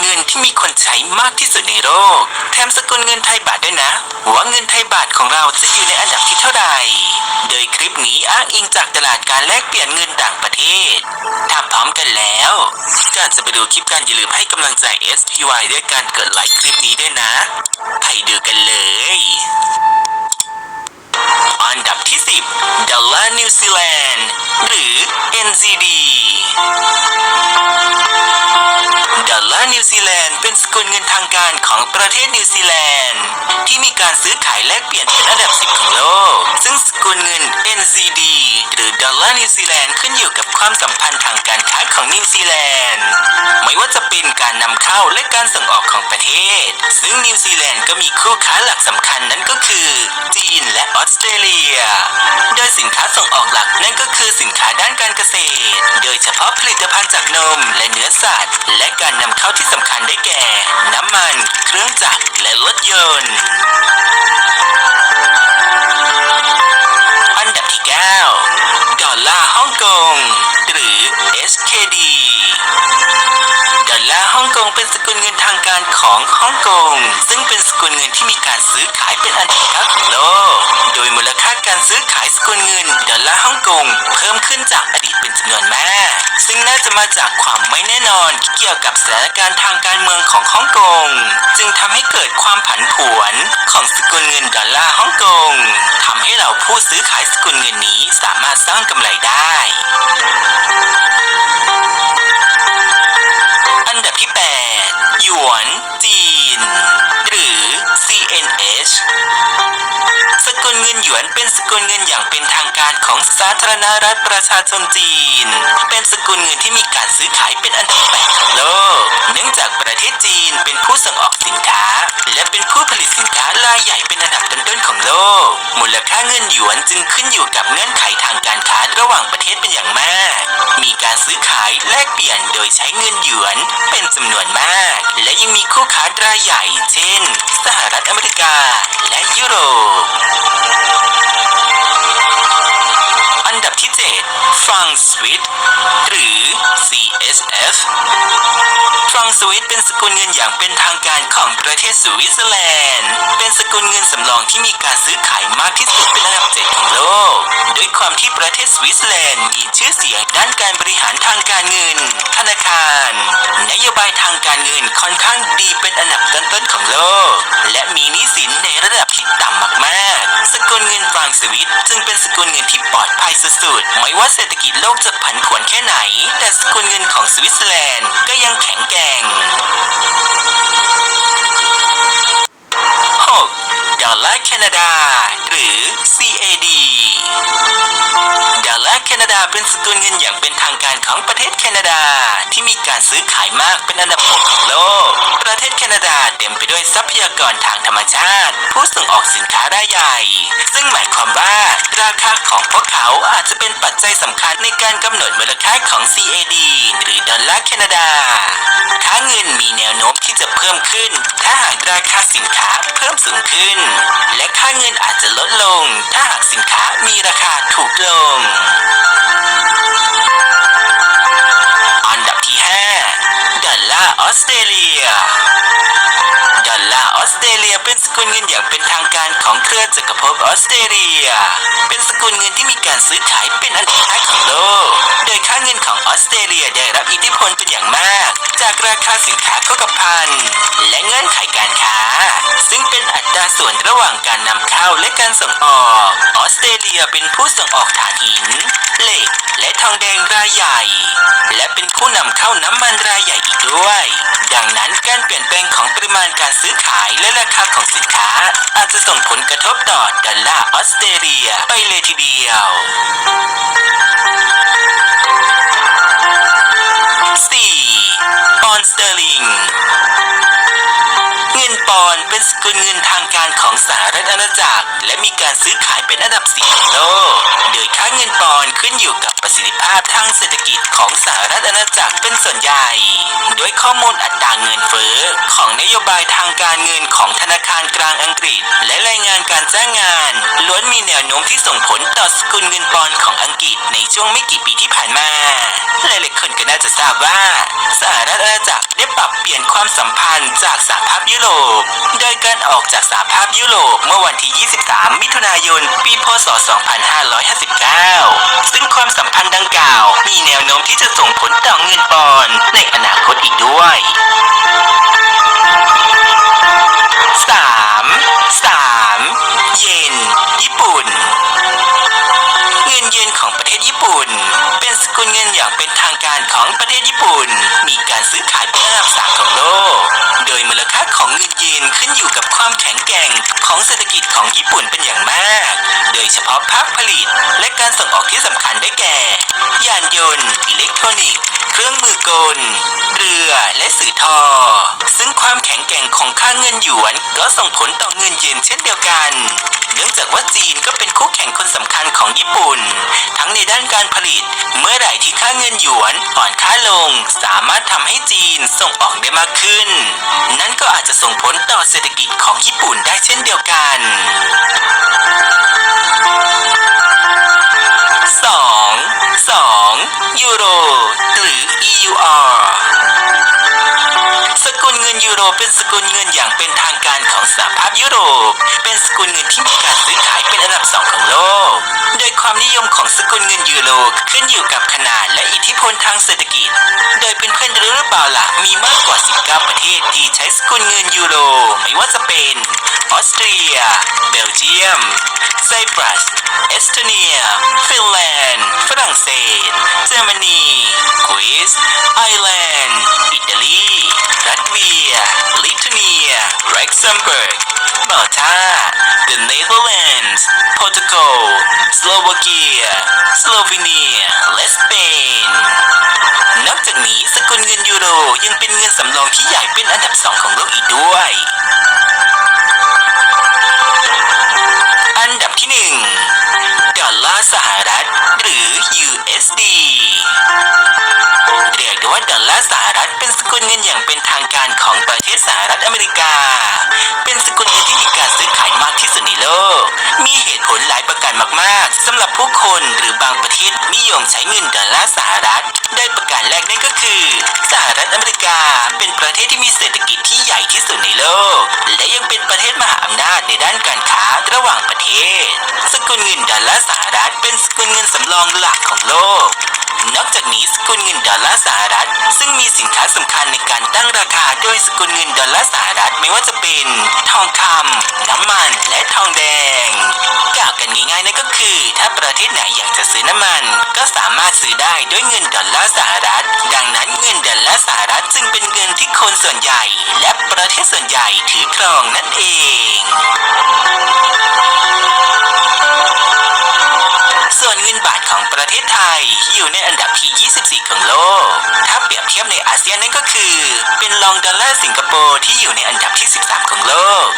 เงินที่มีคนใช้มากที่สุดในโลก แถมสกุลเงินไทยบาทด้วยนะ ว่าเงินไทยบาทของเราจะอยู่ในอันดับที่เท่าไหร่ โดยคลิปนี้อ้างอิงจากตลาดการแลกเปลี่ยนเงินต่างประเทศ ถ้าพร้อมกันแล้วก่อนจะไปดูคลิปกันอย่าลืมให้กำลังใจ SPY ด้วยการกดไลค์คลิปนี้ด้วยนะไปดูกันเลยอันดับที่ 10 ดอลลาร์นิวซีแลนด์ หรือ NZD เป็นสกุลเงินทางการข ประเทศนิวซีแลนด์ ที่มีการซื้อขายแลกเปลี่ยนเป็นอันดับ 10 ของโลก ซึ่งสกุลเงิน NZD หรือดอลลาร์นิวซีแลนด์ขึ้นอยู่กับความสัมพันธ์ทางการค้าของนิวซีแลนด์ ไม่ว่าจะเป็นการนำเข้าและการส่งออกของประเทศ ซึ่งนิวซีแลนด์ก็มีคู่ค้าหลักสำคัญนั้นก็คือ จีนและออสเตรเลีย โดยสินค้าส่งออกหลักนั่นก็คือสินค้าด้านการเกษตร โดยเฉพาะผลิตภัณฑ์จากนมและเนื้อสัตว์ และการนำเข้าที่สำคัญได้แก่ น้ำมันเครื่องจักรและรถยนต์ อันดับที่ 9 ดอลลาร์ฮ่องกง หรือ SKD ดอลลาร์ฮ่องกงเป็นสกุลเงินทางการของฮ่องกง ซึ่งเป็นสกุลเงินที่มีการซื้อขายเป็นอันดับเก้าของโลก โดยมูลค่าการซื้อขายสกุลเงินดอลลาร์ฮ่องกงเพิ่มขึ้นจากอดีตเป็นจำนวนมาก ซึ่งน่าจะมาจากความไม่แน่นอนเกี่ยวกับสถานการณ์ทางการเมืองของฮ่องกง จึงทำให้เกิดความผันผวนของสกุลเงินดอลลาร์ฮ่องกงทำให้เราผู้ซื้อขายสกุลเงินนี้สามารถสร้างกำไรได้อันดับที่8หยวน จีน หรือ CNH สกุลเงินหยวนเป็นสกุลเงินอย่าง สาธารณรัฐประชาชนจีน เป็นสกุลเงินที่มีการซื้อขายเป็นอันดับแปดของโลก เนื่องจากประเทศจีนเป็นผู้ส่งออกสินค้า และเป็นผู้ผลิตสินค้ารายใหญ่เป็นอันดับต้นๆของโลก มูลค่าเงินหยวนจึงขึ้นอยู่กับเงื่อนไขทางการค้าระหว่างประเทศเป็นอย่างมาก มีการซื้อขายแลกเปลี่ยนโดยใช้เงินหยวนเป็นจำนวนมาก และยังมีคู่ค้ารายใหญ่ เช่น สหรัฐอเมริกาและยุโรป ฟรังสวิตหรือ CSF ฟรังสวิตเป็นสกุลเงินอย่างเป็นทางการของประเทศสวิตเซอร์แลนด์ เป็นสกุลเงินสำรองที่มีการซื้อขายมากที่สุดเป็นอันดับเจ็ดของโลก ด้วยความที่ประเทศสวิตเซอร์แลนด์มีชื่อเสียงด้านการบริหารทางการเงิน ธนาคาร นโยบายทางการเงินค่อนข้างดีเป็นอันดับต้นๆของโลก และมีหนี้สินในระดับที่ต่ำมากๆ กุลเงินฟรังสวิตจึงเป็นสกุลเงินที่ปลอดภัยสุดๆ ไม่ว่าเศรษฐกิจโลกจะผันผวนแค่ไหน แต่สกุลเงินของสวิตเซอร์แลนด์ก็ยังแข็งแกร่ง 6. ดอลลาร์แคนาดา เป็นสกุลเงินอย่างเป็นทางการของประเทศแคนาดา ที่มีการซื้อขายมากเป็นอันดับหกของโลก ประเทศแคนาดาเต็มไปด้วยทรัพยากรทางธรรมชาติ ผู้ส่งออกสินค้ารายใหญ่ ซึ่งหมายความว่าราคาของพวกเขาอาจจะเป็นปัจจัยสำคัญในการกำหนดมูลค่าของ CAD หรือดอลลาร์แคนาดาค่าเงินมีแนวโน้มที่จะเพิ่มขึ้น ถ้าหากราคาสินค้าเพิ่มสูงขึ้น และค่าเงินอาจจะลดลง ถ้าหากสินค้ามีราคาถูกลง จักรภพออสเตรเลีย เป็นสกุลเงินที่มีการซื้อขายเป็นอันดับท้ายของโลก โดยค่าเงินของออสเตรเลียได้รับอิทธิพลเป็นอย่างมาก จากราคาสินค้าโภคภัณฑ์และเงื่อนไขการค้า ซึ่งเป็นอัตราส่วนระหว่างการนำเข้าและการส่งออก ออสเตรเลียเป็นผู้ส่งออกถ่านหิน เหล็ก และทองแดงรายใหญ่ และเป็นผู้นำเข้าน้ำมันร การซื้อขายและราคาของสินค้า อาจจะส่งผลกระทบต่อดอลลาร์ออสเตรเลียไปเลยทีเดียว 4. ปอนด์สเตอร์ลิง เป็นสกุลเงินทางการของสหรัฐอาณาจักร และมีการซื้อขายเป็นอันดับสี่ของโลก โดยค่าเงินปอนด์ขึ้นอยู่กับประสิทธิภาพทางเศรษฐกิจของสหรัฐอาณาจักรเป็นส่วนใหญ่ โดยข้อมูลอัตราเงินเฟ้อของนโยบายทางการเงินของธนาคารกลางอังกฤษ และรายงานการจ้างงาน มีแนวโน้มที่ส่งผลต่อสกุลเงินปอนด์ของอังกฤษในช่วงไม่กี่ปีที่ผ่านมา หลายๆคนก็น่าจะทราบว่าสหรัฐอาณาจักรได้ปรับเปลี่ยนความสัมพันธ์จากสหภาพยุโรป โดยการออกจากสหภาพยุโรปเมื่อวันที่ 23 มิถุนายน ปีพศ 2559 ซึ่งความสัมพันธ์ดังกล่าว มีแนวโน้มที่จะส่งผลต่อเงินปอนด์ในอนาคตอีกด้วย เงินอย่างเป็นทางการของประเทศญี่ปุ่น มีการซื้อขายเป็นอันดับสามของโลก โดยมูลค่าของเงินเยนขึ้นอยู่กับความแข็งแกร่งของเศรษฐกิจของญี่ปุ่นเป็นอย่างมาก โดยเฉพาะภาคผลิต และการส่งออกที่สำคัญได้แก่ ยานยนต์ อิเล็กทรอนิกส์ เครื่องมือกล เรือ และสื่อทอซึ่ง ความแข็งแกร่งของค่าเงินหยวน ก็ส่งผลต่อเงินเยนเช่นเดียวกัน เนื่องจากว่าจีนก็เป็นคู่แข่งคนสำคัญของญี่ปุ่น ทั้งในด้านการผลิต เมื่อไหร่ที่ค่าเงินหยวนอ่อนค่าลง สามารถทำให้จีนส่งออกได้มากขึ้น นั่นก็อาจจะส่งผลต่อเศรษฐกิจของญี่ปุ่นได้เช่นเดียวกัน ยูโรเป็นสกุลเงินอย่างเป็นทางการของสหภาพยุโรป เป็นสกุลเงินที่มีการซื้อขายเป็นอันดับสองของโลก โดยความนิยมของสกุลเงินยูโรขึ้นอยู่กับขนาดและอิทธิพลทางเศรษฐกิจ โดยเป็นเพื่อนรู้หรือเปล่าล่ะมีมากกว่า ทศที่ใช้สกุลเงินยูโร ไม่ว่าจะเป็นออสเตรีย เบลเยียม ไซปรัส เอสโตเนีย ฟินแลนด์ ฝรั่งเศส เยอรมนี กรีซ ไอร์แลนด์ อิตาลี รัสเวีย ลิทัวเนีย เร็กซัมเบิร์กมาลตา The Netherlands โปรตุเกสสโลวาเกียสโลวีเนียและสเปน นอกจากนี้สกุลเงินยูโรยังเป็นเงินสำรองที่ใหญ่เป็นอันดับสองของโลกอีกด้วย อันดับที่หนึ่งดอลลาร์สหรัฐหรือ USD เรียกได้ว่าดอลลาร์สหรัฐเป็นสกุลเงินอย่างเป็นทาง ประเทศสหรัฐอเมริกา เป็นสกุลเงินที่มีการซื้อขายมากที่สุดในโลก มีเหตุผลหลายประการมากๆสำหรับผู้คนหรือบางประเทศนิยมใช้เงินดอลลาร์สหรัฐโดยประการแรกนั่นก็คือ สหรัฐอเมริกาเป็นประเทศที่มีเศรษฐกิจที่ใหญ่ที่สุดในโลก และยังเป็นประเทศมหาอำนาจในด้านการค้าระหว่างประเทศ สกุลเงินดอลลาร์สหรัฐ เป็นสกุลเงินสำรองหลักของโลก นอกจากนี้สกุลเงินดอลลาร์สหรัฐ มีสินค้าสำคัญในการตั้งราคาโดยสกุลเงินดอลลาร์สหรัฐไม่ว่าจะเป็น ทองคำน้ำมันและทองแดงกล่าวกันง่ายๆนั่นก็คือ ถ้าประเทศไหนอยากจะซื้อน้ำมัน ก็สามารถซื้อได้ด้วยเงินดอลลาร์สหรัฐ ดังนั้นเงินดอลลาร์สหรัฐจึงเป็นเงินที่คนส่วนใหญ่ และประเทศส่วนใหญ่ถือครองนั่นเองส่วนเงินบาทของประเทศไทยอยู่ในอันดับที่ 24 ของโลก เซียนนั่นก็คือ เป็นรองดอลลาร์สิงคโปร์ที่อยู่ในอันดับที่ 13 ของโลก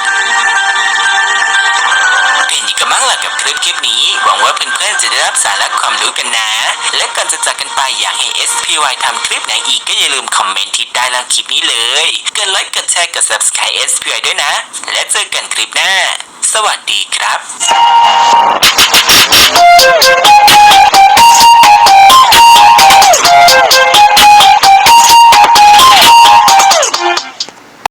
เป็นยังไงกันบ้างล่ะกับคลิปคลิปนี้ หวังว่าเพื่อนๆจะได้รับสาระความรู้กันนะ และก่อนจะจากกันไปอยากให้ SPY ทำคลิปไหนอีกก็อย่าลืมคอมเมนต์ที่ใต้ล่างคลิปนี้เลยกดไลค์กดแชร์กด subscribe SPY ด้วยนะ และเจอกันคลิปหน้า สวัสดีครับ